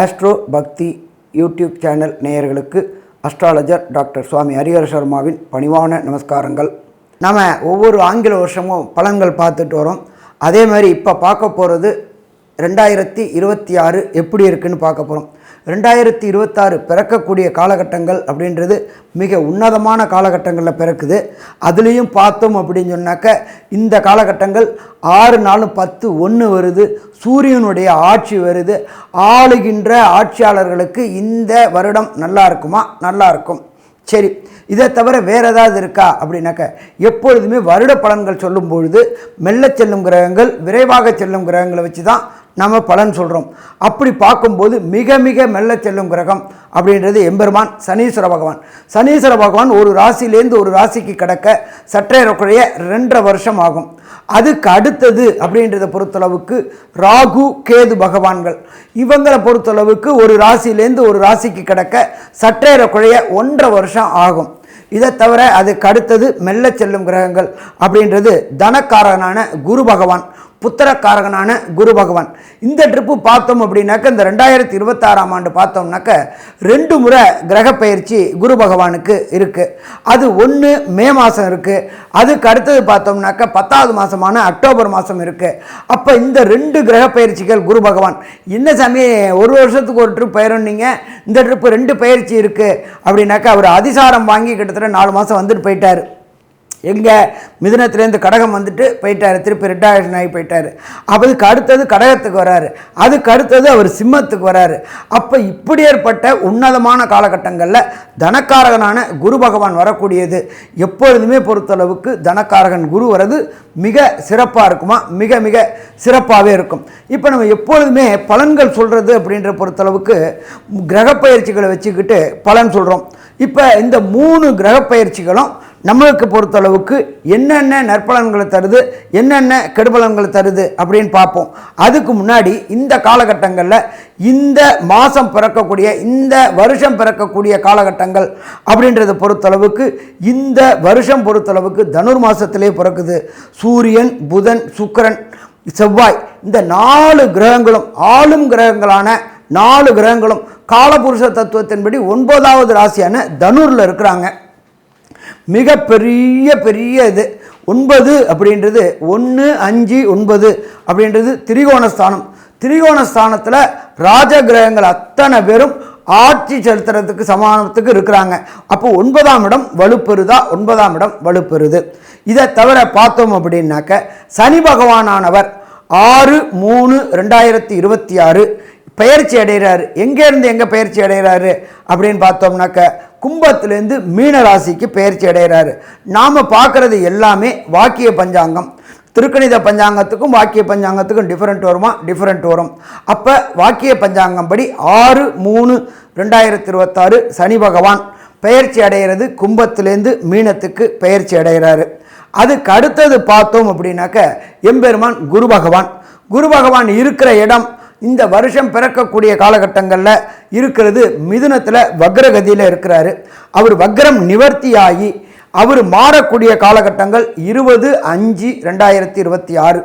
Astro Bhakti YouTube channel நேயர்களுக்கு astrologer doctor Swami Harihara சர்மாவின் பணிவான நமஸ்காரங்கள். நம்ம ஒவ்வொரு ஆங்கில வருஷமும் பலன்கள் பார்த்துட்டு வரோம். அதே மாதிரி இப்போ பார்க்க போகிறது ரெண்டாயிரத்தி இருபத்தி ஆறு எப்படி இருக்குன்னு பார்க்க போகிறோம் ரெண்டாயிரத்தி இருபத்தாறு பிறக்கக்கூடிய காலகட்டங்கள் அப்படின்றது மிக உன்னதமான காலகட்டங்களில் பிறக்குது. அதுலேயும் பார்த்தோம் அப்படின்னு சொன்னாக்க இந்த காலகட்டங்கள் ஆறு நாளும் பத்து ஒன்று வருது சூரியனுடைய ஆட்சி வருது ஆளுகின்ற ஆட்சியாளர்களுக்கு இந்த வருடம் நல்லா இருக்குமா? நல்லா இருக்கும். சரி இதை தவிர வேறு ஏதாவது இருக்கா? அப்படின்னாக்க எப்பொழுதுமே வருட பலன்கள் சொல்லும் பொழுது மெல்ல செல்லும் கிரகங்கள் விரைவாக செல்லும் கிரகங்களை வச்சு தான் நம்ம பலன் சொல்கிறோம் அப்படி பார்க்கும்போது மிக மிக மெல்ல செல்லும் கிரகம் அப்படின்றது எம்பெருமான் சனீஸ்வர பகவான். சனீஸ்வர பகவான் ஒரு ராசியிலேருந்து ஒரு ராசிக்கு கிடக்க சற்றேறக்குறைய ரெண்டரை வருஷம் ஆகும். அதுக்கு அடுத்தது அப்படின்றத பொறுத்தளவுக்கு ராகு கேது பகவான்கள். இவங்களை பொறுத்தளவுக்கு ஒரு ராசியிலேருந்து ஒரு ராசிக்கு கிடக்க சற்றேறக்குறைய ஒன்றரை வருஷம் ஆகும். இதை தவிர அதுக்கு அடுத்தது மெல்ல செல்லும் கிரகங்கள் அப்படின்றது தனக்காரனான குரு பகவான். புத்திரக்காரகனான குரு பகவான். இந்த ட்ரிப்பு பார்த்தோம் அப்படின்னாக்க இந்த ரெண்டாயிரத்தி இருபத்தாறாம் ஆண்டு பார்த்தோம்னாக்க ரெண்டு முறை கிரக பயிற்சி குரு பகவானுக்கு இருக்குது அது ஒன்று மே மாதம் இருக்குது அதுக்கு அடுத்தது பார்த்தோம்னாக்க பத்தாவது மாதமான அக்டோபர் மாதம் இருக்குது அப்போ இந்த ரெண்டு கிரக பயிற்சிகள் குரு பகவான். என்ன சாமி ஒரு வருஷத்துக்கு ஒரு ட்ரிப் பயிரன்னீங்க இந்த ட்ரிப்பு ரெண்டு பயிற்சி இருக்குது அப்படின்னாக்க அவர் அதிசாரம் வாங்கி கிட்டத்தட்ட நாலு மாதம் வந்துட்டு போயிட்டார். எங்கே மிதுனத்துலேருந்து கடகம் வந்துட்டு போயிட்டார். திருப்பி ரிட்டையர்ஷன் ஆகி போயிட்டார். அதுக்கு அடுத்தது கடகத்துக்கு வராரு. அதுக்கு அடுத்தது அவர் சிம்மத்துக்கு வராரு. அப்போ இப்படி ஏற்பட்ட உன்னதமான காலகட்டங்களில் தனக்காரகனான குரு பகவான் வரக்கூடியது எப்பொழுதுமே பொறுத்தளவுக்கு தனக்காரகன் குரு வர்றது மிக சிறப்பாக இருக்குமா? மிக மிக சிறப்பாகவே இருக்கும். இப்போ நம்ம எப்பொழுதுமே பலன்கள் சொல்கிறது அப்படின்ற பொறுத்தளவுக்கு கிரகப்பயிற்சிகளை வச்சுக்கிட்டு பலன் சொல்கிறோம் இப்போ இந்த மூணு கிரகப்பயிற்சிகளும் நம்மளுக்கு பொறுத்தளவுக்கு என்னென்ன நற்பலன்களை தருது என்னென்ன கெடுபலன்களை தருது அப்படின்னு பார்ப்போம். அதுக்கு முன்னாடி இந்த காலகட்டங்களில் இந்த மாதம் பிறக்கக்கூடிய இந்த வருஷம் பிறக்கக்கூடிய காலகட்டங்கள் அப்படின்றத பொறுத்தளவுக்கு இந்த வருஷம் பொறுத்தளவுக்கு தனுர் மாதத்திலே பிறக்குது. சூரியன் புதன் சுக்கிரன் செவ்வாய் இந்த நாலு கிரகங்களும் ஆளும் கிரகங்களான நாலு கிரகங்களும் காலபுருஷ தத்துவத்தின்படி ஒன்பதாவது ராசியான தனுரில் இருக்கிறாங்க. மிக பெரிய பெரிய இது. ஒன்பது அப்படின்றது ஒன்று அஞ்சு ஒன்பது அப்படின்றது திரிகோணஸ்தானம். திரிகோணஸ்தானத்தில் ராஜகிரகங்கள் அத்தனை பேரும் ஆட்சி செலுத்துறதுக்கு சமானத்துக்கு இருக்கிறாங்க. அப்போ ஒன்பதாம் இடம் வலுப்பெறுதா? ஒன்பதாம் இடம் வலுப்பெறுது. இதை தவிர பார்த்தோம் அப்படின்னாக்க சனி பகவானானவர் ஆறு மூணு ரெண்டாயிரத்தி இருபத்தி ஆறு பயிற்சி அடைகிறாரு. எங்கேருந்து எங்கே பயிற்சி அடைகிறாரு அப்படின்னு பார்த்தோம்னாக்க கும்பத்துலேருந்து மீன ராசிக்கு பயிற்சி அடைகிறாரு. நாம் பார்க்குறது எல்லாமே வாக்கிய பஞ்சாங்கம். திருக்கணித பஞ்சாங்கத்துக்கும் வாக்கிய பஞ்சாங்கத்துக்கும் டிஃப்ரெண்ட் வருமா? டிஃப்ரெண்ட் வரும். அப்போ வாக்கிய பஞ்சாங்கம் படி ஆறு மூணு ரெண்டாயிரத்தி இருபத்தாறு சனி பகவான் பெயர்ச்சி அடைகிறது கும்பத்திலேருந்து மீனத்துக்கு பெயர்ச்சி அடைகிறாரு. அதுக்கு அடுத்தது பார்த்தோம் அப்படின்னாக்க எம்பெருமான் குரு பகவான். குரு பகவான் இருக்கிற இடம் இந்த வருஷம் பிறக்கக்கூடிய காலகட்டங்களில் இருக்கிறது மிதுனத்தில் வக்ரகதியில் இருக்கிறாரு. அவர் வக்ரம் நிவர்த்தியாகி அவர் மாறக்கூடிய காலகட்டங்கள் இருபது அஞ்சு ரெண்டாயிரத்தி இருபத்தி ஆறு.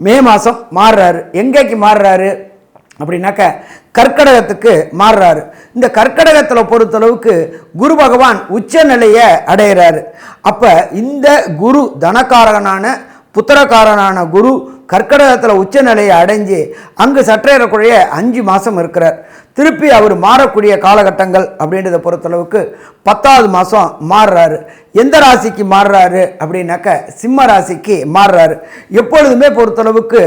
மே மாதம் மாறுறாரு. எங்கேக்கு மாறுறாரு? அப்படின்னாக்க கற்கடகத்துக்கு மாறுறாரு. இந்த கற்கடகத்தில் பொறுத்தளவுக்கு குரு பகவான் உச்ச நிலையை அடைகிறாரு அப்போ இந்த குரு தனக்காரகனான புத்திரக்காரனான குரு கர்க்கடகத்தில் உச்ச நிலையை அடைஞ்சு அங்கு சற்றேறக்குறைய அஞ்சு மாதம் இருக்கிறார். திருப்பி அவர் மாறக்கூடிய காலகட்டங்கள் அப்படின்றத பொறுத்தளவுக்கு பத்தாவது மாதம் மாறுறாரு. எந்த ராசிக்கு மாறுறாரு அப்படின்னாக்க சிம்ம ராசிக்கு மாறுறாரு. எப்பொழுதுமே பொறுத்தளவுக்கு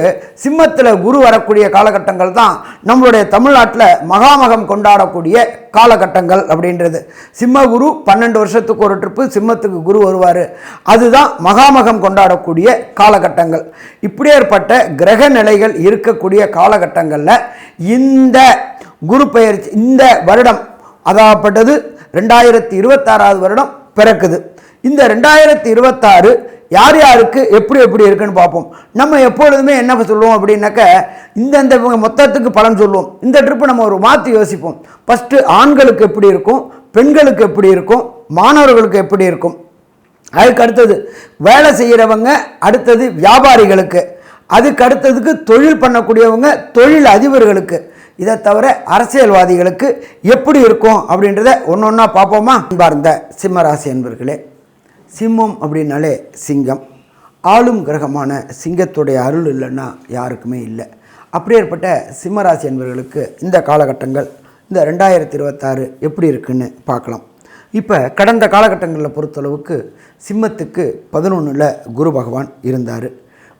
சிம்மத்தில் குரு வரக்கூடிய காலகட்டங்கள் தான் நம்மளுடைய தமிழ்நாட்டில் மகாமகம் கொண்டாடக்கூடிய காலகட்டங்கள் அப்படின்றது. சிம்ம குரு பன்னெண்டு வருஷத்துக்கு ஒரு ட்ரிப்பு சிம்மத்துக்கு குரு வருவார். அதுதான் மகாமகம் கொண்டாடக்கூடிய காலகட்டங்கள். இப்படியேற்பட்ட கிரக நிலைகள் இருக்கக்கூடிய காலகட்டங்களில் இந்த குரு பெயர்ச்சி இந்த வருடம் அதாகப்பட்டது ரெண்டாயிரத்தி இருபத்தாறாவது வருடம் பிறக்குது. இந்த ரெண்டாயிரத்தி இருபத்தாறு யார் யாருக்கு எப்படி எப்படி இருக்குன்னு பார்ப்போம். நம்ம எப்பொழுதுமே என்ன சொல்லுவோம் அப்படின்னாக்க இந்தந்த இவங்க மொத்தத்துக்கு பலன் சொல்லுவோம். இந்த ட்ரிப்பு நம்ம ஒரு மாற்றி யோசிப்போம். ஃபஸ்ட்டு ஆண்களுக்கு எப்படி இருக்கும் பெண்களுக்கு எப்படி இருக்கும் மாணவர்களுக்கு எப்படி இருக்கும். அதுக்கு அடுத்தது வேலை செய்கிறவங்க அடுத்தது வியாபாரிகளுக்கு. அதுக்கு அடுத்ததுக்கு தொழில் பண்ணக்கூடியவங்க தொழில் அதிபர்களுக்கு. இதை தவிர அரசியல்வாதிகளுக்கு எப்படி இருக்கும் அப்படின்றத ஒன்று ஒன்றா பார்ப்போமா? அன்பார்ந்த சிம்மராசி என்பர்களே சிம்மம் அப்படின்னாலே சிங்கம். ஆளும் கிரகமான சிங்கத்துடைய அருள் இல்லைன்னா யாருக்குமே இல்லை. அப்படியேற்பட்ட சிம்மராசி என்பவர்களுக்கு இந்த காலகட்டங்கள் இந்த ரெண்டாயிரத்தி இருபத்தாறு எப்படி இருக்குன்னு பார்க்கலாம். இப்போ கடந்த காலகட்டங்களில் பொறுத்தளவுக்கு சிம்மத்துக்கு பதினொன்றில் குரு பகவான் இருந்தார்.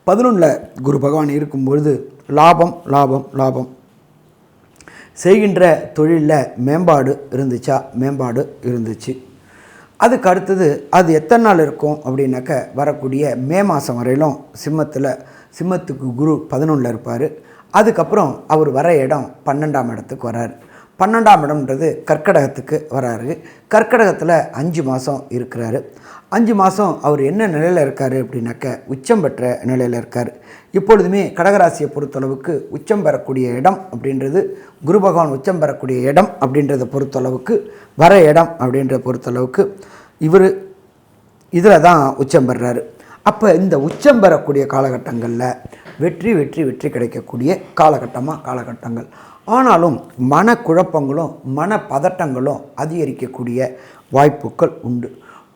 பதினொன்றில் குரு பகவான் இருக்கும்பொழுது லாபம் லாபம் லாபம். செய்கின்ற தொழிலில் மேம்பாடு இருந்துச்சா? மேம்பாடு இருந்துச்சு. அதுக்கு அடுத்தது அது எத்தனை நாள் இருக்கும் அப்படின்னாக்க வரக்கூடிய மே மாதம் வரையிலும் சிம்மத்தில் சிம்மத்துக்கு குரு பதினொன்றில் இருப்பார். அதுக்கப்புறம் அவர் வர இடம் பன்னெண்டாம் இடத்துக்கு வராரு. பன்னெண்டாம் இடம்ன்றது கர்க்கடகத்துக்கு வராரு. கர்க்கடகத்தில் அஞ்சு மாதம் இருக்கிறாரு. அஞ்சு மாதம் அவர் என்ன நிலையில் இருக்கார் அப்படின்னாக்க உச்சம் பெற்ற நிலையில் இருக்கார். இப்பொழுதுமே கடகராசியை பொறுத்தளவுக்கு உச்சம் பெறக்கூடிய இடம் அப்படின்றது குரு பகவான் உச்சம் பெறக்கூடிய இடம் அப்படின்றத பொறுத்தளவுக்கு வர இடம் அப்படின்றத பொறுத்தளவுக்கு இவர் இதில் தான் உச்சம் பெறுறாரு அப்போ இந்த உச்சம் பெறக்கூடிய காலகட்டங்களில் வெற்றி வெற்றி வெற்றி கிடைக்கக்கூடிய காலகட்டமாக காலகட்டங்கள். ஆனாலும் மனக்குழப்பங்களும் மன பதட்டங்களும் அதிகரிக்கக்கூடிய வாய்ப்புகள் உண்டு.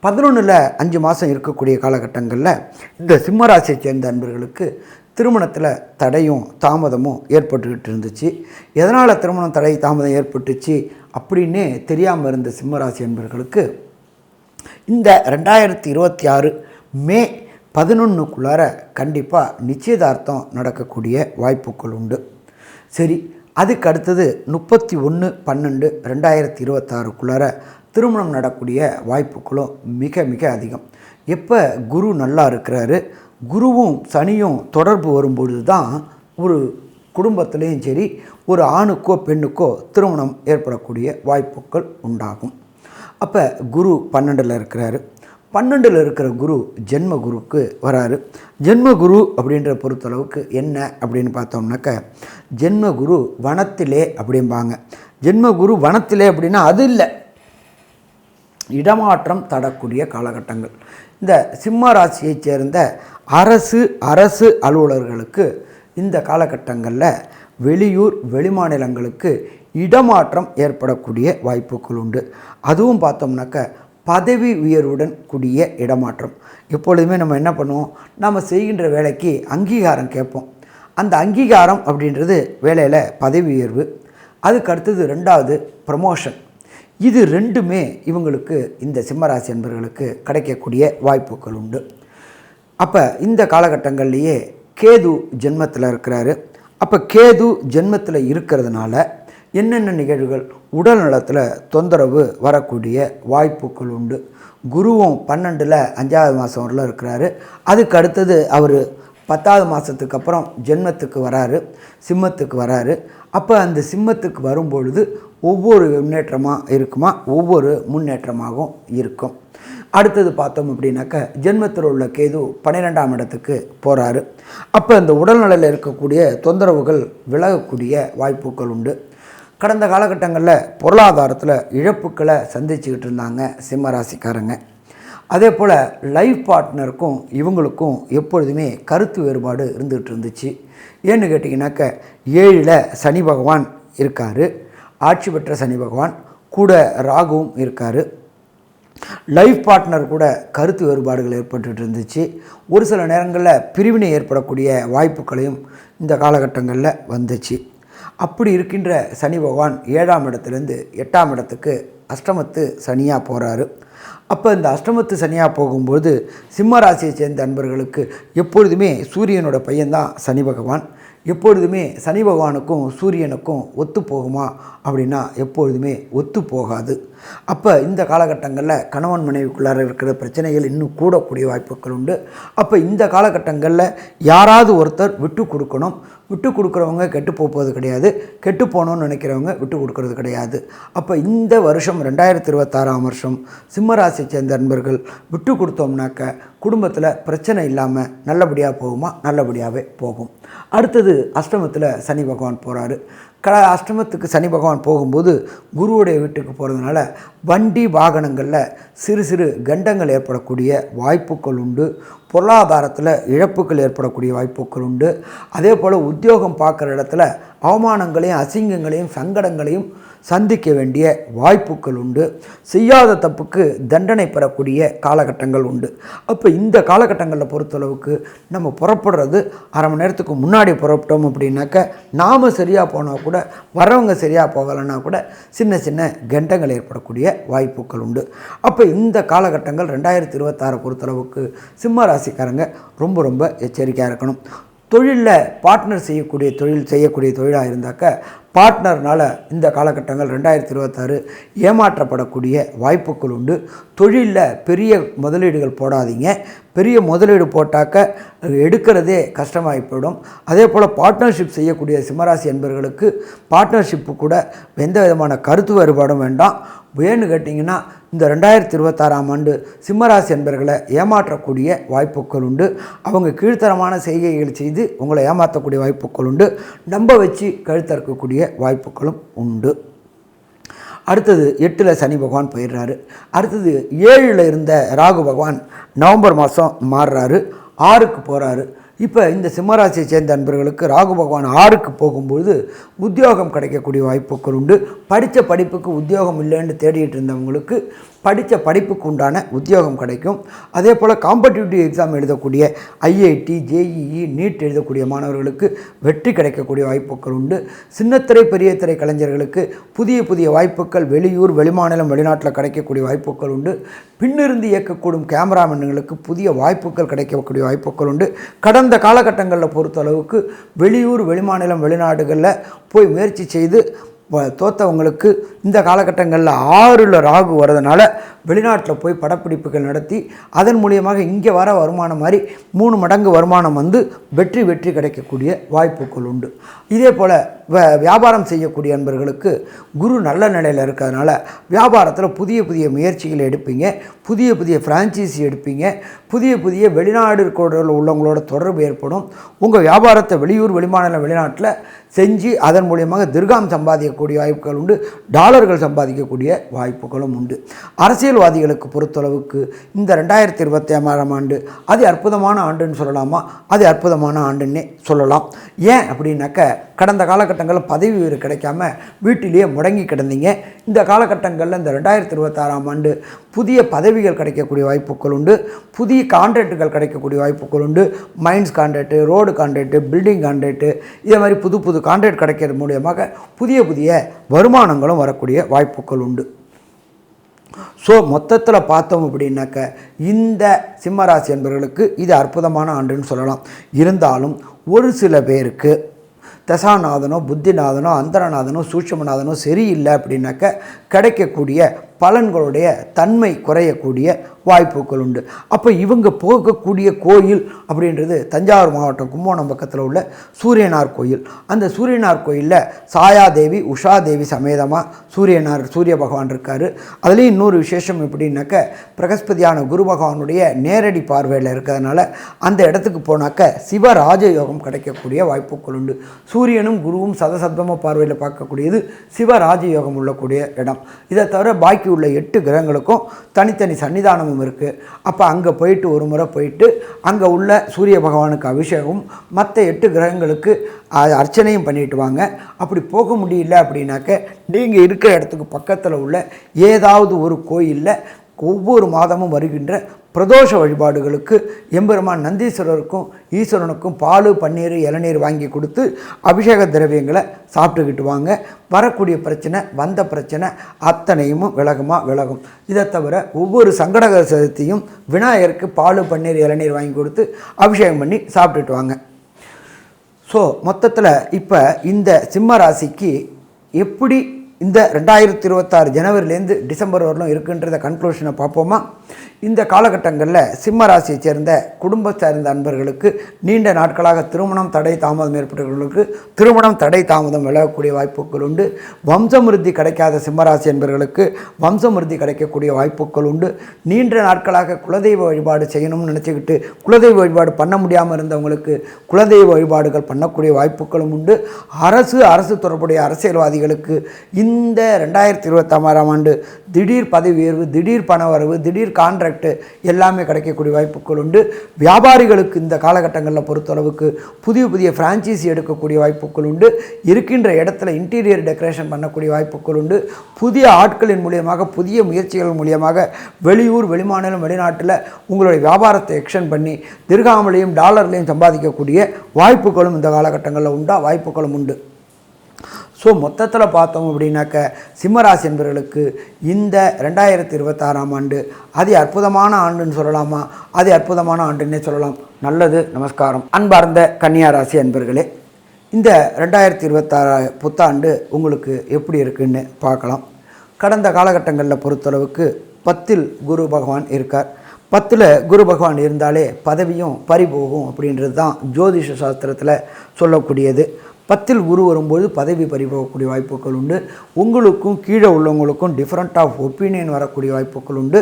பதினொன்றில் அஞ்சு மாதம் இருக்கக்கூடிய காலகட்டங்களில் இந்த சிம்மராசியை சேர்ந்த அன்பர்களுக்கு திருமணத்தில் தடையும் தாமதமும் ஏற்பட்டுக்கிட்டு இருந்துச்சு. எதனால் திருமணம் தடை தாமதம் ஏற்பட்டுச்சு அப்படின்னே தெரியாமல் இருந்த சிம்மராசி என்பர்களுக்கு இந்த ரெண்டாயிரத்தி இருபத்தி ஆறு மே பதினொன்றுக்குள்ளார கண்டிப்பாக நிச்சயதார்த்தம் நடக்கக்கூடிய வாய்ப்புகள் உண்டு. சரி அதுக்கு அடுத்தது முப்பத்தி ஒன்று பன்னெண்டு ரெண்டாயிரத்தி இருபத்தாறுக்குள்ளார திருமணம் நடக்கூடிய வாய்ப்புகளும் மிக மிக அதிகம். எப்போ குரு நல்லா இருக்கிறாரு குருவும் சனியும் தொடர்பு வரும்பொழுது தான் ஒரு குடும்பத்துலேயும் சரி ஒரு ஆணுக்கோ பெண்ணுக்கோ திருமணம் ஏற்படக்கூடிய வாய்ப்புகள் உண்டாகும். அப்போ குரு பன்னெண்டில் இருக்கிறாரு. பன்னெண்டில் இருக்கிற குரு ஜென்ம குருக்கு வராரு. ஜென்ம குரு அப்படின்ற பொறுத்தளவுக்கு என்ன அப்படின்னு பார்த்தோம்னாக்க ஜென்ம குரு வனத்திலே அப்படிம்பாங்க. ஜென்ம குரு வனத்திலே அப்படின்னா அது இல்லை. இடமாற்றம் தடக்கூடிய காலகட்டங்கள். இந்த சிம்ம ராசியைச் சேர்ந்த அரசு அரசு அலுவலர்களுக்கு இந்த காலகட்டங்களில் வெளியூர் வெளிமாநிலங்களுக்கு இடமாற்றம் ஏற்படக்கூடிய வாய்ப்புகள் உண்டு. அதுவும் பார்த்தோம்னாக்க பதவி உயர்வுடன் கூடிய இடமாற்றம். எப்பொழுதுமே நம்ம என்ன பண்ணுவோம்? நம்ம செய்கின்ற வேலைக்கு அங்கீகாரம் கேட்போம். அந்த அங்கீகாரம் அப்படின்றது வேலையில் பதவி உயர்வு அதுக்கு அடுத்தது ரெண்டாவது ப்ரமோஷன் இது ரெண்டுமே இவங்களுக்கு இந்த சிம்மராசி என்பவர்களுக்கு கிடைக்கக்கூடிய வாய்ப்புகள் உண்டு. அப்போ இந்த காலகட்டங்கள்லேயே கேது ஜென்மத்தில் இருக்கிறாரு. அப்போ கேது ஜென்மத்தில் இருக்கிறதுனால என்னென்ன நிகழ்வுகள்? உடல் நலத்தில் தொந்தரவு வரக்கூடிய வாய்ப்புகள் உண்டு. குருவும் பன்னெண்டில் அஞ்சாவது மாதம் வரல இருக்கிறாரு. அதுக்கு அடுத்தது அவர் பத்தாவது மாதத்துக்கு அப்புறம் ஜென்மத்துக்கு வராரு. சிம்மத்துக்கு வராரு. அப்போ அந்த சிம்மத்துக்கு வரும்பொழுது ஒவ்வொரு முன்னேற்றமாக இருக்குமா? ஒவ்வொரு முன்னேற்றமாகவும் இருக்கும். அடுத்தது பார்த்தோம் அப்படின்னாக்க ஜென்மத்தில் உள்ள கேது பன்னிரெண்டாம் இடத்துக்கு போகிறாரு அப்போ இந்த உடல்நலையில் இருக்கக்கூடிய தொந்தரவுகள் விலகக்கூடிய வாய்ப்புகள் உண்டு. கடந்த காலகட்டங்களில் பொருளாதாரத்தில் இழப்புக்களை சந்திச்சுக்கிட்டு இருந்தாங்க சிம்ம ராசிக்காரங்க அதே போல் லைஃப் பார்ட்னருக்கும் இவங்களுக்கும் எப்பொழுதுமே கருத்து வேறுபாடு இருந்துகிட்டு இருந்துச்சு. ஏன்னு கேட்டிங்கனாக்க ஏழில் சனி பகவான் இருக்கார். ஆட்சி பெற்ற சனி பகவான் கூட ராகுவும் இருக்கார். லைஃப் பார்ட்னர் கூட கருத்து வேறுபாடுகள் ஏற்பட்டுட்டு இருந்துச்சு ஒரு சில நேரங்களில் பிரிவினை ஏற்படக்கூடிய வாய்ப்புகளையும் இந்த காலகட்டங்களில் வந்துச்சு. அப்படி இருக்கின்ற சனி பகவான் ஏழாம் இடத்துலேருந்து எட்டாம் இடத்துக்கு அஷ்டமத்து சனியாக போகிறாரு அப்போ இந்த அஷ்டமத்து சனியாக போகும்போது சிம்ம ராசியை சேர்ந்த அன்பர்களுக்கு எப்பொழுதுமே சூரியனோட பையன்தான் சனி பகவான். எப்பொழுதுமே சனி பகவானுக்கும் சூரியனுக்கும் ஒத்து போகுமா அப்படின்னா எப்பொழுதுமே ஒத்து போகாது. அப்போ இந்த காலகட்டங்களில் கணவன் மனைவிக்குள்ளார இருக்கிற பிரச்சனைகள் இன்னும் கூடக்கூடிய வாய்ப்புகள் உண்டு. அப்போ இந்த காலகட்டங்களில் யாராவது ஒருத்தர் விட்டு கொடுக்கணும். விட்டு கொடுக்குறவங்க கெட்டு போகிறது கிடையாது. கெட்டு போகணும்னு நினைக்கிறவங்க விட்டு கொடுக்கறது கிடையாது. அப்போ இந்த வருஷம் ரெண்டாயிரத்தி இருபத்தாறாம் வருஷம் சிம்மராசி சேர்ந்த நண்பர்கள் விட்டு கொடுத்தோம்னாக்க குடும்பத்தில் பிரச்சனை இல்லாமல் நல்லபடியாக போகுமா? நல்லபடியாகவே போகும். அடுத்தது அஷ்டமத்தில் சனி பகவான் போகிறாரு க அஷ்டமத்துக்கு சனி பகவான் போகும்போது குருவுடைய வீட்டுக்கு போகிறதுனால வண்டி வாகனங்களில் சிறு சிறு கண்டங்கள் ஏற்படக்கூடிய வாய்ப்புகள் உண்டு. பொருளாதாரத்தில் இழப்புகள் ஏற்படக்கூடிய வாய்ப்புகள் உண்டு. அதே போல் உத்தியோகம் பார்க்குற இடத்துல அவமானங்களையும் அசிங்கங்களையும் சங்கடங்களையும் சந்திக்க வேண்டிய வாய்ப்புகள் உண்டு. செய்யாத தப்புக்கு தண்டனை பெறக்கூடிய காலகட்டங்கள் உண்டு. அப்போ இந்த காலகட்டங்களில் பொறுத்தளவுக்கு நம்ம புறப்படுறது அரை மணி நேரத்துக்கு முன்னாடி புறப்பட்டோம் அப்படின்னாக்க நாம் சரியாக போனால் கூட வரவங்க சரியாக போகலைன்னா கூட சின்ன சின்ன கண்டங்கள் ஏற்படக்கூடிய வாய்ப்புகள் உண்டு. அப்போ இந்த காலகட்டங்கள் ரெண்டாயிரத்தி இருபத்தாறு பொறுத்தளவுக்கு சிம்ம ராசிக்காரங்க ரொம்ப ரொம்ப எச்சரிக்கையாக இருக்கணும். தொழிலில் பார்ட்னர் செய்யக்கூடிய தொழில் செய்யக்கூடிய தொழிலாக இருந்தாக்க பார்ட்னர்னால் இந்த காலகட்டங்கள் ரெண்டாயிரத்தி இருபத்தாறு ஏமாற்றப்படக்கூடிய வாய்ப்புகள் உண்டு. தொழிலில் பெரிய முதலீடுகள் போடாதீங்க. பெரிய முதலீடு போட்டாக்க எடுக்கிறதே கஷ்டமாகி போயிடும் அதே போல் பார்ட்னர்ஷிப் செய்யக்கூடிய சிம்மராசி என்பவர்களுக்கு பார்ட்னர்ஷிப்பு கூட எந்த விதமான கருத்து வேறுபாடும் வேண்டாம். ஏன்னு கேட்டிங்கன்னா இந்த ரெண்டாயிரத்தி இருபத்தாறாம் ஆண்டு சிம்மராசி என்பர்களை ஏமாற்றக்கூடிய வாய்ப்புகள் உண்டு. அவங்க கீழ்த்தரமான செய்கைகள் செய்து உங்களை ஏமாற்றக்கூடிய வாய்ப்புகள் உண்டு. நம்ப வச்சு கழுத்தறக்கக்கூடிய வாய்ப்புகளும் உண்டு. அடுத்தது எட்டில் சனி பகவான் போயிடுறாரு. அடுத்தது ஏழில் இருந்த ராகு பகவான் நவம்பர் மாதம் மாறுறாரு ஆறுக்கு போகிறாரு இப்போ இந்த சிம்மராசியை சேர்ந்த நண்பர்களுக்கு ராகு பகவான் ஆறுக்கு போகும்பொழுது உத்தியோகம் கிடைக்கக்கூடிய வாய்ப்புகள் உண்டு. படித்த படிப்புக்கு உத்தியோகம் இல்லைன்னு தேடிட்டு இருந்தவங்களுக்கு படித்த படிப்புக்கு உண்டான உத்தியோகம் கிடைக்கும். அதே போல் காம்படிட்டிவ் எக்ஸாம் எழுதக்கூடிய ஐஐடி ஜேஇஇ நீட் எழுதக்கூடிய மாணவர்களுக்கு வெற்றி கிடைக்கக்கூடிய வாய்ப்புகள் உண்டு. சின்னத்திரை பெரிய திரை கலைஞர்களுக்கு புதிய புதிய வாய்ப்புகள் வெளியூர் வெளிமாநிலம் வெளிநாட்டில் கிடைக்கக்கூடிய வாய்ப்புகள் உண்டு. பின்னிருந்து இயக்கக்கூடும் கேமராமேன்களுக்கு புதிய வாய்ப்புகள் கிடைக்கக்கூடிய வாய்ப்புகள் உண்டு. கடந்த காலகட்டங்களில் பொறுத்தளவுக்கு வெளியூர் வெளிமாநிலம் வெளிநாடுகளில் போய் முயற்சி செய்து தோத்தவங்களுக்கு இந்த காலகட்டங்களில் ஆறில் ராகு வரதுனால வெளிநாட்டில் போய் படப்பிடிப்புகள் நடத்தி அதன் மூலியமாக இங்கே வர வருமானம் மாதிரி மூணு மடங்கு வருமானம் வந்து வெற்றி வெற்றி கிடைக்கக்கூடிய வாய்ப்புகள் உண்டு. இதே போல் வியாபாரம் செய்யக்கூடிய அன்பர்களுக்கு குரு நல்ல நிலையில் இருக்கிறதுனால வியாபாரத்தில் புதிய புதிய முயற்சிகளை எடுப்பீங்க. புதிய புதிய ஃப்ரான்ச்சைஸி எடுப்பீங்க. புதிய புதிய வெளிநாடு உள்ளவங்களோட தொடர்பு ஏற்படும். உங்கள் வியாபாரத்தை வெளியூர் வெளிமாநில வெளிநாட்டில் செஞ்சு அதன் மூலியமாக திருகாம் சம்பாதிக்கக்கூடிய வாய்ப்புகள் உண்டு. டாலர்கள் சம்பாதிக்கக்கூடிய வாய்ப்புகளும் உண்டு. அரசியல்வாதிகளுக்கு பொறுத்தளவுக்கு இந்த ரெண்டாயிரத்தி இருபத்தி ஆறாம் ஆண்டு அது அற்புதமான ஆண்டுன்னு சொல்லலாமா? அது அற்புதமான ஆண்டுன்னே சொல்லலாம். ஏன் அப்படின்னாக்க கடந்த காலகட்டங்களில் பதவி உயர்வு கிடைக்காம வீட்டிலேயே முடங்கி கிடந்தீங்க. இந்த காலகட்டங்களில் இந்த ரெண்டாயிரத்தி இருபத்தாறாம் ஆண்டு புதிய பதவிகள் கிடைக்கக்கூடிய வாய்ப்புகள் உண்டு. புதிய கான்ட்ராக்டுகள் கிடைக்கக்கூடிய வாய்ப்புகள் உண்டு. Mines contract road contract building contract இதே மாதிரி புது புது கான்ட்ராக்ட் கிடைக்கிறது மூலியமாக புதிய புதிய வருமானங்களும் வரக்கூடிய வாய்ப்புகள் உண்டு. ஸோ மொத்தத்தில் பார்த்தோம் அப்படின்னாக்க இந்த சிம்மராசி என்பவர்களுக்கு இது அற்புதமான ஆண்டுன்னு சொல்லலாம். இருந்தாலும் ஒரு சில பேருக்கு தசாநாதனோ புத்திநாதனோ அந்தரநாதனோ சூட்சமநாதனோ சரியில்லை அப்படின்னாக்க கிடைக்கக்கூடிய பலன்களுடைய தன்மை குறையக்கூடிய வாய்ப்புகள் உண்டு. அப்போ இவங்க போகக்கூடிய கோயில் அப்படின்றது தஞ்சாவூர் மாவட்டம் கும்போணம் பக்கத்தில் உள்ள சூரியனார் கோயில். அந்த சூரியனார் கோயிலில் சாயாதேவி உஷாதேவி சமேதமாக சூரியனார் சூரிய பகவான் இருக்கார். அதுலேயும் இன்னொரு விசேஷம் எப்படின்னாக்க பிரகஸ்பதியான குரு பகவானுடைய நேரடி பார்வையில் இருக்கிறதுனால அந்த இடத்துக்கு போனாக்க சிவ ராஜயோகம் கிடைக்கக்கூடிய வாய்ப்புகள் உண்டு. சூரியனும் குருவும் சதசப்தம பார்வையில் பார்க்கக்கூடியது சிவ ராஜயோகம் உள்ளக்கூடிய இடம். இதை தவிர பாக்கி உள்ள எட்டு கிரகங்களுக்கும் தனித்தனி சன்னிதானமும் இருக்குது அப்போ அங்கே போயிட்டு ஒரு முறை போயிட்டு அங்கே உள்ள சூரிய பகவானுக்கு அபிஷேகம் மற்ற எட்டு கிரகங்களுக்கு அர்ச்சனையும் பண்ணிட்டு வாங்க. அப்படி போக முடியல அப்படின்னாக்க நீங்கள் இருக்கிற இடத்துக்கு பக்கத்தில் உள்ள ஏதாவது ஒரு கோயிலில் ஒவ்வொரு மாதமும் வருகின்ற பிரதோஷ வழிபாடுகளுக்கு எம்பெருமான் நந்தீஸ்வரருக்கும் ஈஸ்வரனுக்கும் பால் பன்னீர் இளநீர் வாங்கி கொடுத்து அபிஷேக திரவியங்களை சாப்பிட்டுக்கிட்டு வாங்க. வரக்கூடிய பிரச்சனை வந்த பிரச்சனை அத்தனையும் விலகமாக விலகும். இதை தவிர ஒவ்வொரு சங்கடகர சதுர்த்தியும் விநாயகருக்கு பால் பன்னீர் இளநீர் வாங்கி கொடுத்து அபிஷேகம் பண்ணி சாப்பிட்டுட்டு வாங்க. ஸோ மொத்தத்தில் இப்போ இந்த சிம்ம ராசிக்கு எப்படி இந்த ரெண்டாயிரத்தி இருபத்தாறு ஜனவரிலேருந்து டிசம்பர் வரலும் இருக்குன்றத கன்க்ளூஷனை பார்ப்போமா? இந்த காலகட்டங்களில் சிம்ம ராசியை சேர்ந்த குடும்ப சார்ந்த அன்பர்களுக்கு நீண்ட நாட்களாக திருமணம் தடை தாமதம் ஏற்பட்டவர்களுக்கு திருமணம் தடை தாமதம் விலகக்கூடிய வாய்ப்புகள் உண்டு. வம்சமிருத்தி கிடைக்காத சிம்மராசி என்பவர்களுக்கு வம்சமிருத்தி கிடைக்கக்கூடிய வாய்ப்புகள் உண்டு. நீண்ட நாட்களாக குலதெய்வ வழிபாடு செய்யணும்னு நினச்சிக்கிட்டு குலதெய்வ வழிபாடு பண்ண முடியாமல் இருந்தவங்களுக்கு குலதெய்வ வழிபாடுகள் பண்ணக்கூடிய வாய்ப்புகளும் உண்டு. அரசு அரசு தொடர்புடைய அரசியல்வாதிகளுக்கு இந்த ரெண்டாயிரத்தி இருபத்தாறாம் ஆண்டு திடீர் பதவி உயர்வு திடீர் பண வரவு திடீர் கான்ட்ராக்டு எல்லாமே கிடைக்கக்கூடிய வாய்ப்புகள் உண்டு. வியாபாரிகளுக்கு இந்த காலகட்டங்களில் பொறுத்தளவுக்கு புதிய புதிய ஃப்ரான்ச்சைஸி எடுக்கக்கூடிய வாய்ப்புகள் உண்டு. இருக்கின்ற இடத்துல இன்டீரியர் டெக்கரேஷன் பண்ணக்கூடிய வாய்ப்புகள் உண்டு. புதிய ஆட்களின் மூலியமாக புதிய முயற்சிகள் மூலியமாக வெளியூர் வெளிமாநிலம் வெளிநாட்டில் உங்களுடைய வியாபாரத்தை எக்ஷன் பண்ணி திருகாமலையும் டாலர்லையும் சம்பாதிக்கக்கூடிய வாய்ப்புகளும் இந்த காலகட்டங்களில் உண்டா? வாய்ப்புகளும் உண்டு. ஸோ மொத்தத்தில் பார்த்தோம் அப்படின்னாக்க சிம்மராசி என்பவர்களுக்கு இந்த ரெண்டாயிரத்தி இருபத்தாறாம் ஆண்டு அது அற்புதமான ஆண்டுன்னு சொல்லலாமா? அது அற்புதமான ஆண்டுன்னே சொல்லலாம். நல்லது நமஸ்காரம். அன்பார்ந்த கன்னியாராசி அன்பர்களே இந்த ரெண்டாயிரத்தி இருபத்தாறு புத்தாண்டு உங்களுக்கு எப்படி இருக்குன்னு பார்க்கலாம். கடந்த காலகட்டங்களில் பொறுத்தளவுக்கு பத்தில் குரு பகவான் இருக்கார். பத்தில் குரு பகவான் இருந்தாலே பதவியும் பறிபோகும் அப்படின்றது தான் ஜோதிஷ சாஸ்திரத்தில் சொல்லக்கூடியது. பத்தில் குரு வரும்போது பதவி பறிபோகக்கூடிய வாய்ப்புகள் உண்டு. உங்களுக்கும் கீழே உள்ளவங்களுக்கும் டிஃப்ரெண்ட் ஆஃப் ஒப்பீனியன் வரக்கூடிய வாய்ப்புகள் உண்டு.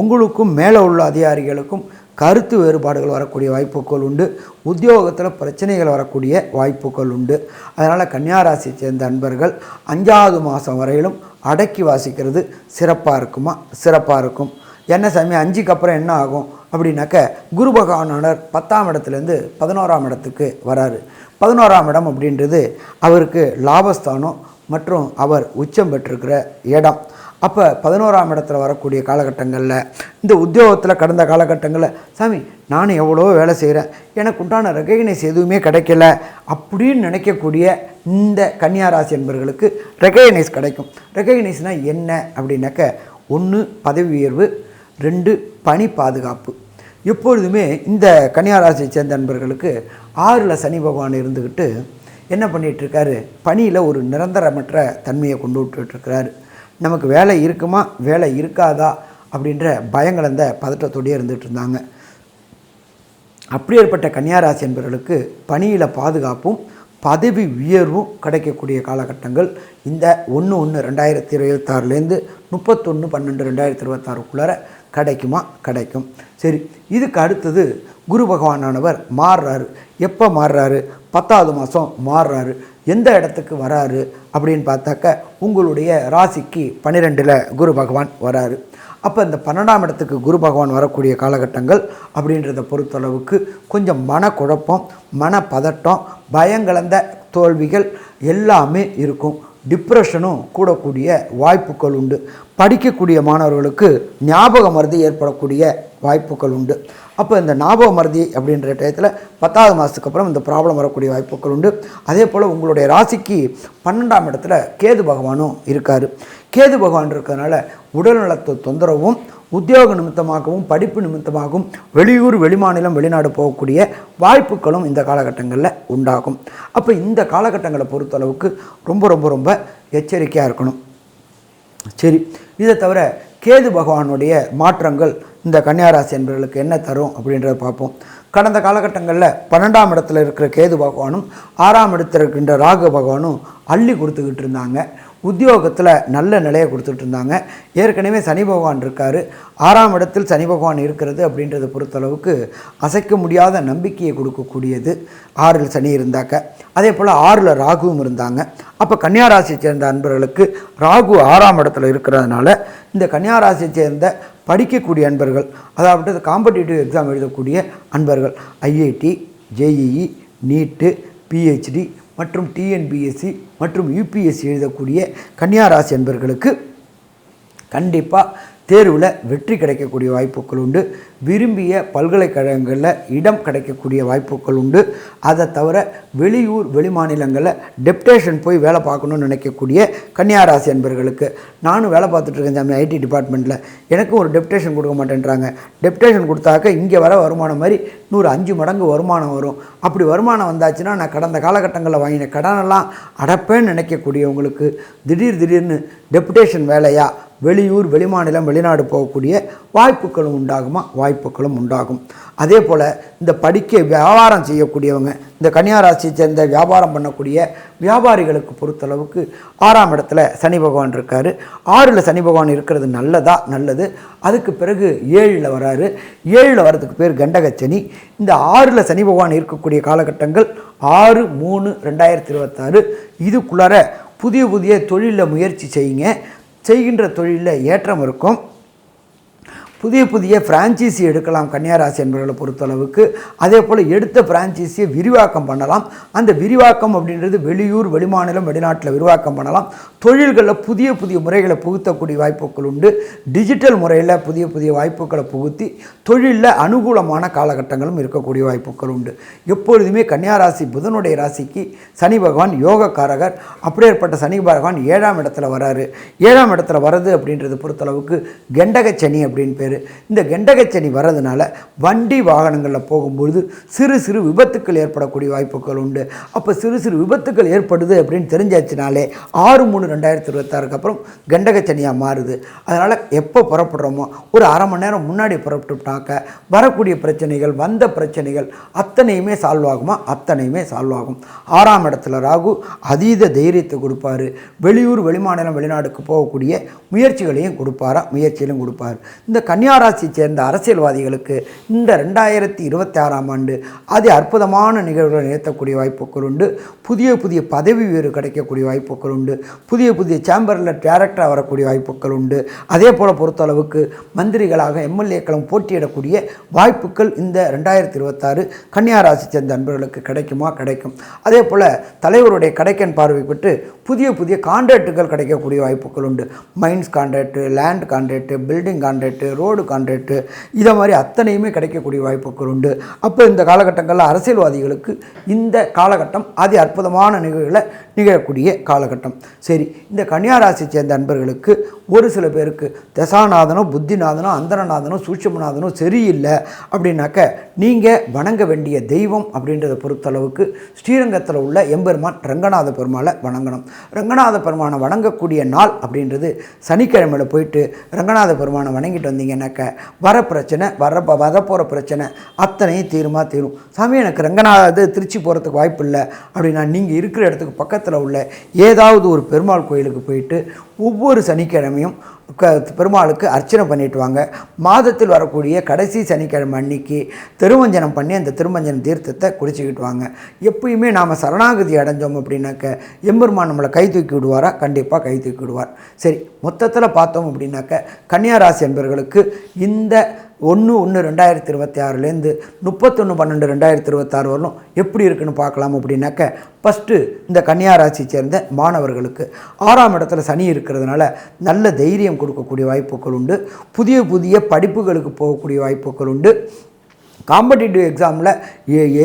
உங்களுக்கும் மேலே உள்ள அதிகாரிகளுக்கும் கருத்து வேறுபாடுகள் வரக்கூடிய வாய்ப்புகள் உண்டு. உத்தியோகத்தில் பிரச்சனைகள் வரக்கூடிய வாய்ப்புகள் உண்டு. அதனால் கன்னியாராசியை சேர்ந்த அன்பர்கள் அஞ்சாவது மாதம் வரையிலும் அடக்கி வாசிக்கிறது சிறப்பாக இருக்குமா? சிறப்பாக இருக்கும். என்ன சாமி அஞ்சுக்கு அப்புறம் என்ன ஆகும்? அப்படின்னாக்க குரு பகவானானர் பத்தாம் இடத்துலேருந்து பதினோராம் இடத்துக்கு வராரு. பதினோராம் இடம் அப்படின்றது அவருக்கு லாபஸ்தானம் மற்றும் அவர் உச்சம் பெற்றிருக்கிற இடம். அப்போ பதினோராம் இடத்துல வரக்கூடிய காலகட்டங்களில் இந்த உத்தியோகத்தில் கடந்த காலகட்டங்களில் சாமி நானும் எவ்வளோ வேலை செய்கிறேன் எனக்கு உண்டான ரெகக்னைஸ் எதுவுமே கிடைக்கல. அப்படின்னு நினைக்கக்கூடிய இந்த கன்னியாராசி என்பவர்களுக்கு ரெகக்னைஸ் கிடைக்கும். ரெகக்னைஸ்னால் என்ன? அப்படின்னாக்க ஒன்று பதவி உயர்வு ரெண்டு பணி பாதுகாப்பு. எப்பொழுதுமே இந்த கன்னியாராசியை சேர்ந்த நண்பர்களுக்கு ஆறில் சனி பகவான் இருந்துக்கிட்டு என்ன பண்ணிகிட்ருக்காரு? பணியில் ஒரு நிரந்தரமற்ற தன்மையை கொண்டு விட்டுருக்கிறாரு நமக்கு வேலை இருக்குமா? வேலை இருக்காதா? அப்படின்ற பயங்கலந்த பதட்டத்தோடையே இருந்துகிட்டு இருந்தாங்க அப்படியேற்பட்ட கன்னியாராசி என்பவர்களுக்கு பணியில் பாதுகாப்பும் பதவி உயர்வும் கிடைக்கக்கூடிய காலகட்டங்கள் இந்த ஒன்று ஒன்று ரெண்டாயிரத்தி இருபத்தாறுலேருந்து முப்பத்தொன்று பன்னெண்டு ரெண்டாயிரத்தி இருபத்தாறுக்குள்ளார கிடைக்குமா? கிடைக்கும். சரி இதுக்கு அடுத்தது குரு பகவானானவர் மாறுறாரு. எப்போ மாறுறாரு? பத்தாவது மாதம் மாறுறாரு. எந்த இடத்துக்கு வராரு? அப்படின்னு பார்த்தாக்க உங்களுடைய ராசிக்கு பன்னிரெண்டில் குரு பகவான் வராரு. அப்போ இந்த பன்னெண்டாம் இடத்துக்கு குரு பகவான் வரக்கூடிய காலகட்டங்கள் அப்படின்றத பொறுத்தளவுக்கு கொஞ்சம் மனக்குழப்பம் மனப்பதட்டம் பயங்கலந்த தோல்விகள் எல்லாமே இருக்கும். டிப்ரெஷனும் கூடக்கூடிய வாய்ப்புகள் உண்டு. படிக்கக்கூடிய மாணவர்களுக்கு ஞாபக மருதி ஏற்படக்கூடிய வாய்ப்புகள் உண்டு. அப்போ இந்த ஞாபக மருதி அப்படின்ற டயத்தில் பத்தாவது மாதத்துக்கு அப்புறம் இந்த ப்ராப்ளம் வரக்கூடிய வாய்ப்புகள் உண்டு. அதே போல் உங்களுடைய ராசிக்கு பன்னெண்டாம் இடத்துல கேது பகவானும் இருக்கார். கேது பகவான் இருக்கிறதுனால உடல்நலத்து தொந்தரவும் உத்தியோக நிமித்தமாகவும் படிப்பு நிமித்தமாகவும் வெளியூர் வெளிமாநிலம் வெளிநாடு போகக்கூடிய வாய்ப்புகளும் இந்த காலகட்டங்களில் உண்டாகும். அப்போ இந்த காலகட்டங்களை பொறுத்தளவுக்கு ரொம்ப ரொம்ப ரொம்ப எச்சரிக்கையாக இருக்கணும். சரி இதை தவிர கேது பகவானுடைய மாற்றங்கள் இந்த கன்னியாராசி என்பவர்களுக்கு என்ன தரும் அப்படின்றத பார்ப்போம். கடந்த காலகட்டங்களில் பன்னெண்டாம் இடத்துல இருக்கிற கேது பகவானும் ஆறாம் இடத்தில் இருக்கின்ற ராகு பகவானும் அள்ளி கொடுத்துக்கிட்டு இருந்தாங்க. உத்தியோகத்தில் நல்ல நிலையை கொடுத்துட்டு இருந்தாங்க. ஏற்கனவே சனி பகவான் இருக்கார். ஆறாம் இடத்தில் சனி பகவான் இருக்கிறது அப்படின்றத பொறுத்தளவுக்கு அசைக்க முடியாத நம்பிக்கையை கொடுக்கக்கூடியது ஆறில் சனி இருந்தாக்க. அதே போல் ஆறில் ராகுவும் இருந்தாங்க. அப்போ கன்னியாராசியை சேர்ந்த அன்பர்களுக்கு ராகு ஆறாம் இடத்துல இருக்கிறதுனால இந்த கன்னியாராசியை சேர்ந்த படிக்கக்கூடிய அன்பர்கள் அதாவது காம்படிட்டிவ் எக்ஸாம் எழுதக்கூடிய அன்பர்கள் ஐஐடி ஜேஇஇ நீட்டு பிஹெச்டி மற்றும் டிஎன்பிஎஸ்சி மற்றும் யூபிஎஸ்சி எழுதக்கூடிய கன்னியாராசி என்பர்களுக்கு கண்டிப்பாக தேர்வில் வெற்றி கிடைக்கக்கூடிய வாய்ப்புகள் உண்டு. விரும்பிய பல்கலைக்கழகங்களில் இடம் கிடைக்கக்கூடிய வாய்ப்புகள் உண்டு. அதை தவிர வெளியூர் வெளிமாநிலங்களில் டெப்டேஷன் போய் வேலை பார்க்கணுன்னு நினைக்கக்கூடிய கன்னியாராசி அன்பர்களுக்கு நானும் வேலை பார்த்துட்ருக்கேன் சாமி ஐடி டிபார்ட்மெண்ட்டில் எனக்கும் ஒரு டெப்டேஷன் கொடுக்க மாட்டேன்றாங்க. டெப்டேஷன் கொடுத்தாக்க இங்கே வர வருமானம் மாதிரி நூறு அஞ்சு மடங்கு வருமானம் வரும். அப்படி வருமானம் வந்தாச்சுன்னா நான் கடந்த காலகட்டங்களில் வாங்கின கடனெல்லாம் அடப்பேன்னு நினைக்கக்கூடியவங்களுக்கு திடீர் திடீர்னு டெப்டேஷன் வேலையாக வெளியூர் வெளிமாநிலம் வெளிநாடு போகக்கூடிய வாய்ப்புகளும் உண்டாகுமா? வாய்ப்புகளும் உண்டாகும். அதே போல் இந்த படிக்க வியாபாரம் செய்யக்கூடியவங்க இந்த கன்னியாராசியை சேர்ந்த வியாபாரம் பண்ணக்கூடிய வியாபாரிகளுக்கு பொறுத்தளவுக்கு ஆறாம் இடத்துல சனி பகவான் இருக்கார். ஆறில் சனி பகவான் இருக்கிறது நல்லதா? நல்லது. அதுக்கு பிறகு ஏழில் வராரு. ஏழில் வர்றதுக்கு பேர் கண்டகச்சனி. இந்த ஆறில் சனி பகவான் இருக்கக்கூடிய காலகட்டங்கள் ஆறு மூணு ரெண்டாயிரத்தி இருபத்தாறு. இதுக்குள்ளார புதிய புதிய தொழிலில் முயற்சி செய்யுங்க. செய்கின்ற தொழிலில் ஏற்றம் இருக்கும். புதிய புதிய ஃப்ரான்ச்சைசி எடுக்கலாம் கன்னியாராசி என்பவர்களை பொறுத்தளவுக்கு. அதே போல் எடுத்த ஃப்ரான்ச்சைசியை விரிவாக்கம் பண்ணலாம். அந்த விரிவாக்கம் அப்படின்றது வெளியூர் வெளிமாநிலம் வெளிநாட்டில் விரிவாக்கம் பண்ணலாம். தொழில்களில் புதிய புதிய முறைகளை புகுத்தக்கூடிய வாய்ப்புகள் உண்டு. டிஜிட்டல் முறையில் புதிய புதிய வாய்ப்புகளை புகுத்தி தொழிலில் அனுகூலமான காலகட்டங்களும் இருக்கக்கூடிய வாய்ப்புகள் உண்டு. எப்பொழுதுமே கன்னியாராசி புதனுடைய ராசிக்கு சனி பகவான் யோகக்காரகர். அப்படியேற்பட்ட சனி பகவான் ஏழாம் இடத்துல வராரு. ஏழாம் இடத்துல வர்றது அப்படின்றது பொறுத்தளவுக்கு கெண்டக சனி அப்படின்னு பேர் இந்த கெண்டகச்சனி வர்றதுனால வண்டி வாகனங்களில் போகும்பொழுது சிறு சிறு விபத்துக்கள் ஏற்படக்கூடிய வாய்ப்புகள் உண்டு. அப்போ சிறு சிறு விபத்துக்கள் ஏற்படுது அப்படின்னு தெரிஞ்சாச்சுனாலே ஆறு மூணு ரெண்டாயிரத்தி இருபத்தாறுக்கு அப்புறம் கெண்டகச்சனியாக மாறுது. அதனால் எப்போ புறப்படுறோமோ ஒரு அரை மணி நேரம் முன்னாடி புறப்பட்டுட்டாக்க வரக்கூடிய பிரச்சனைகள் வந்த பிரச்சனைகள் அத்தனையுமே சால்வ் ஆகுமா? அத்தனையுமே சால்வ் ஆகும். ஆறாம் இடத்துல ராகு அதீத தைரியத்தை கொடுப்பாரு. வெளியூர் வெளிமாநிலம் வெளிநாடுக்கு போகக்கூடிய முயற்சிகளையும் கொடுப்பாரா? முயற்சியிலும் கொடுப்பார். இந்த கன்னியாராசியை சேர்ந்த அரசியல்வாதிகளுக்கு இந்த ரெண்டாயிரத்தி இருபத்தி ஆறாம் ஆண்டு அதி அற்புதமான நிகழ்வுகளை நிறுத்தக்கூடிய வாய்ப்புகள் உண்டு. புதிய புதிய பதவி உயர்வு கிடைக்கக்கூடிய வாய்ப்புகள் உண்டு. புதிய புதிய சேம்பரில் டேரக்டராக வரக்கூடிய வாய்ப்புகள் உண்டு. அதே போல் பொறுத்தளவுக்கு மந்திரிகளாக எம்எல்ஏக்களும் போட்டியிடக்கூடிய வாய்ப்புகள் இந்த ரெண்டாயிரத்தி இருபத்தாறு கன்னியாராசி சேர்ந்த அன்பர்களுக்கு கிடைக்குமா? கிடைக்கும். அதே போல் தலைவருடைய கடைக்கன் பார்வை பெற்று புதிய புதிய கான்ட்ராக்டுகள் கிடைக்கக்கூடிய வாய்ப்புகள் உண்டு. Mines contract land contract building contract road contract இதை மாதிரி அத்தனையுமே கிடைக்கக்கூடிய வாய்ப்புகள் உண்டு. அப்போ இந்த காலகட்டங்களில் அரசியல்வாதிகளுக்கு இந்த காலகட்டம் அதி அற்புதமான நிகழ்வுகளை நிகழக்கூடிய காலகட்டம். சரி இந்த கன்னியாராசி சேர்ந்த அன்பர்களுக்கு ஒரு சில பேருக்கு தசாநாதனோ புத்திநாதனோ அந்தரநாதனோ சூட்சமநாதனோ சரியில்லை அப்படின்னாக்க நீங்கள் வணங்க வேண்டிய தெய்வம் அப்படின்றத பொறுத்தளவுக்கு ஸ்ரீரங்கத்தில் உள்ள எம்பெருமான் ரங்கநாத பெருமாளை வணங்கணும். ரங்கநாத பெருமானை வணங்கக்கூடிய நாள் அப்படின்றது சனிக்கிழமையில் போயிட்டு ரங்கநாத பெருமானை வணங்கிட்டு வந்தீங்கன்னாக்க வர பிரச்சனை வர வரப்போகிற பிரச்சனை அத்தனையும் தீருமா தீரும். சாமி எனக்கு ரங்கநாத திருச்சி போகிறதுக்கு வாய்ப்பு இல்லை அப்படின்னா நீங்கள் இருக்கிற இடத்துக்கு பக்கத்தில் உள்ள ஏதாவது ஒரு பெருமாள் கோயிலுக்கு போயிட்டு ஒவ்வொரு சனிக்கிழமையும் க பெருமாளுக்கு அர்ச்சனை பண்ணிட்டு வாங்க. மாதத்தில் வரக்கூடிய கடைசி சனிக்கிழமை அன்னைக்கு திருமஞ்சனம் பண்ணி அந்த திருமஞ்சனம் தீர்த்தத்தை குடிச்சிக்கிட்டு வாங்க. எப்பயுமே நாம் சரணாகதி அடைஞ்சோம் அப்படின்னாக்க எம்பெருமான் நம்மளை கை தூக்கி விடுவாரா? கண்டிப்பாக கை தூக்கி விடுவார். சரி மொத்தத்தில் பார்த்தோம் அப்படின்னாக்க கன்னியாராசி என்பவர்களுக்கு இந்த ஒன்று ஒன்று ரெண்டாயிரத்தி இருபத்தி ஆறுலேருந்து முப்பத்தொன்று பன்னெண்டு ரெண்டாயிரத்தி இருபத்தாறு வரலும் எப்படி இருக்குன்னு பார்க்கலாம் அப்படின்னாக்க ஃபஸ்ட்டு இந்த கன்னியாராசி சேர்ந்த மாணவர்களுக்கு ஆறாம் இடத்துல சனி இருக்கிறதுனால நல்ல தைரியம் கொடுக்கக்கூடிய வாய்ப்புகள் உண்டு. புதிய புதிய படிப்புகளுக்கு போகக்கூடிய வாய்ப்புகள் உண்டு. காம்படிட்டிவ் எக்ஸாமில்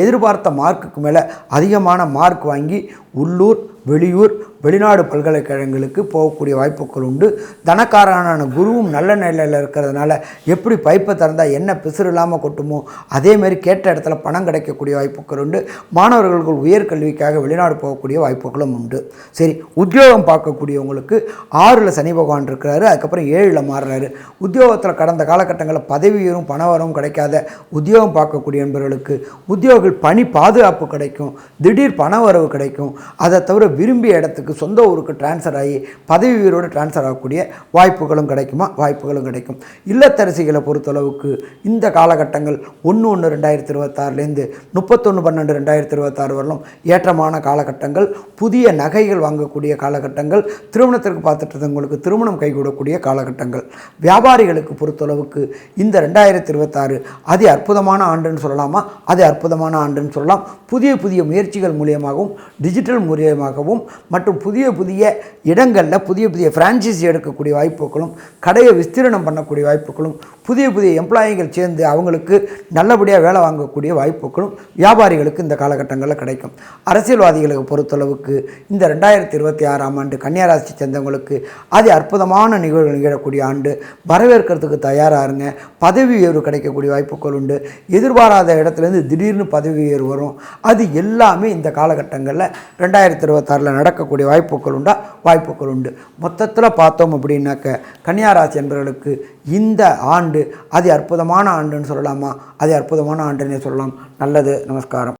எதிர்பார்த்த மார்க்குக்கு மேலே அதிகமான மார்க் வாங்கி உள்ளூர் வெளியூர் வெளிநாடு பல்கலைக்கழகங்களுக்கு போகக்கூடிய வாய்ப்புகள் உண்டு. தனக்காரனான குருவும் நல்ல நிலையில் இருக்கிறதுனால எப்படி பைப்பை திறந்தால் என்ன பிசுறு இல்லாமல் கொட்டுமோ அதேமாரி கேட்ட இடத்துல பணம் கிடைக்கக்கூடிய வாய்ப்புகள் உண்டு. மாணவர்களுக்கு உயர்கல்விக்காக வெளிநாடு போகக்கூடிய வாய்ப்புகளும் உண்டு. சரி உத்தியோகம் பார்க்கக்கூடியவங்களுக்கு ஆறில் சனி பகவான் இருக்கிறாரு அதுக்கப்புறம் ஏழில் மாறுறாரு. உத்தியோகத்தில் கடந்த காலகட்டங்களில் பதவியும் பண வரவும் கிடைக்காத உத்தியோகம் பார்க்கக்கூடிய என்பவர்களுக்கு உத்தியோகிகள் பணி பாதுகாப்பு கிடைக்கும் திடீர் பண வரவு கிடைக்கும். அதை தவிர விரும்பிய இடத்துக்கு சொந்த ஊருக்கு டிரான்ஸ்ஃபர் ஆகி பதவி உயரோடு டிரான்ஸ்ஃபர் ஆகக்கூடிய வாய்ப்புகளும் கிடைக்குமா? வாய்ப்புகளும் கிடைக்கும். இல்லத்தரசிகளை பொறுத்தளவுக்கு இந்த காலகட்டங்கள் ஒன்று ஒன்று ரெண்டாயிரத்தி இருபத்தாறுலேருந்து முப்பத்தொன்று பன்னெண்டு ரெண்டாயிரத்தி இருபத்தாறு வரலும் ஏற்றமான காலகட்டங்கள். புதிய நகைகள் வாங்கக்கூடிய காலகட்டங்கள். திருமணத்திற்கு பார்த்துட்டு இருந்தவங்களுக்கு திருமணம் கைகூடக்கூடிய காலகட்டங்கள். வியாபாரிகளுக்கு பொறுத்தளவுக்கு இந்த ரெண்டாயிரத்தி இருபத்தாறு அதி அற்புதமான ஆண்டுன்னு சொல்லலாமா? அது அற்புதமான ஆண்டுன்னு சொல்லலாம். புதிய புதிய முயற்சிகள் மூலியமாகவும் டிஜிட்டல் மூலியமாகவும் மற்றும் புதிய புதிய இடங்களில் புதிய புதிய ஃப்ரான்ச்சைஸி எடுக்கக்கூடிய வாய்ப்புகளும் கடையை விஸ்தீரணம் பண்ணக்கூடிய வாய்ப்புகளும் புதிய புதிய எம்ப்ளாயிகள் சேர்ந்து அவங்களுக்கு நல்லபடியாக வேலை வாங்கக்கூடிய வாய்ப்புகளும் வியாபாரிகளுக்கு இந்த காலகட்டங்களில் கிடைக்கும். அரசியல்வாதிகளுக்கு பொறுத்தளவுக்கு இந்த ரெண்டாயிரத்தி இருபத்தி ஆறாம் ஆண்டு கன்னியாராசி சேர்ந்தவங்களுக்கு அது அற்புதமான நிகழ்வுகள் நிகழக்கூடிய ஆண்டு வரவேற்கிறதுக்கு தயாராக இருங்க. பதவி உயர்வு கிடைக்கக்கூடிய வாய்ப்புகள் உண்டு. எதிர்பாராத இடத்துலேருந்து திடீர்னு பதவி உயர்வு வரும். அது எல்லாமே இந்த காலகட்டங்களில் ரெண்டாயிரத்தி இருபத்தாறில் நடக்கக்கூடிய வாய்ப்புகள் உண்டா? வாய்ப்புகள் உண்டு. மொத்தத்தில் பார்த்தோம் அப்படின்னாக்க கன்னியாராசி என்பவர்களுக்கு இந்த ஆண்டு அதி அற்புதமான ஆண்டுன்னு சொல்லலாமா? அதி அற்புதமான ஆண்டுன்னே சொல்லலாம். நல்லது. நமஸ்காரம்.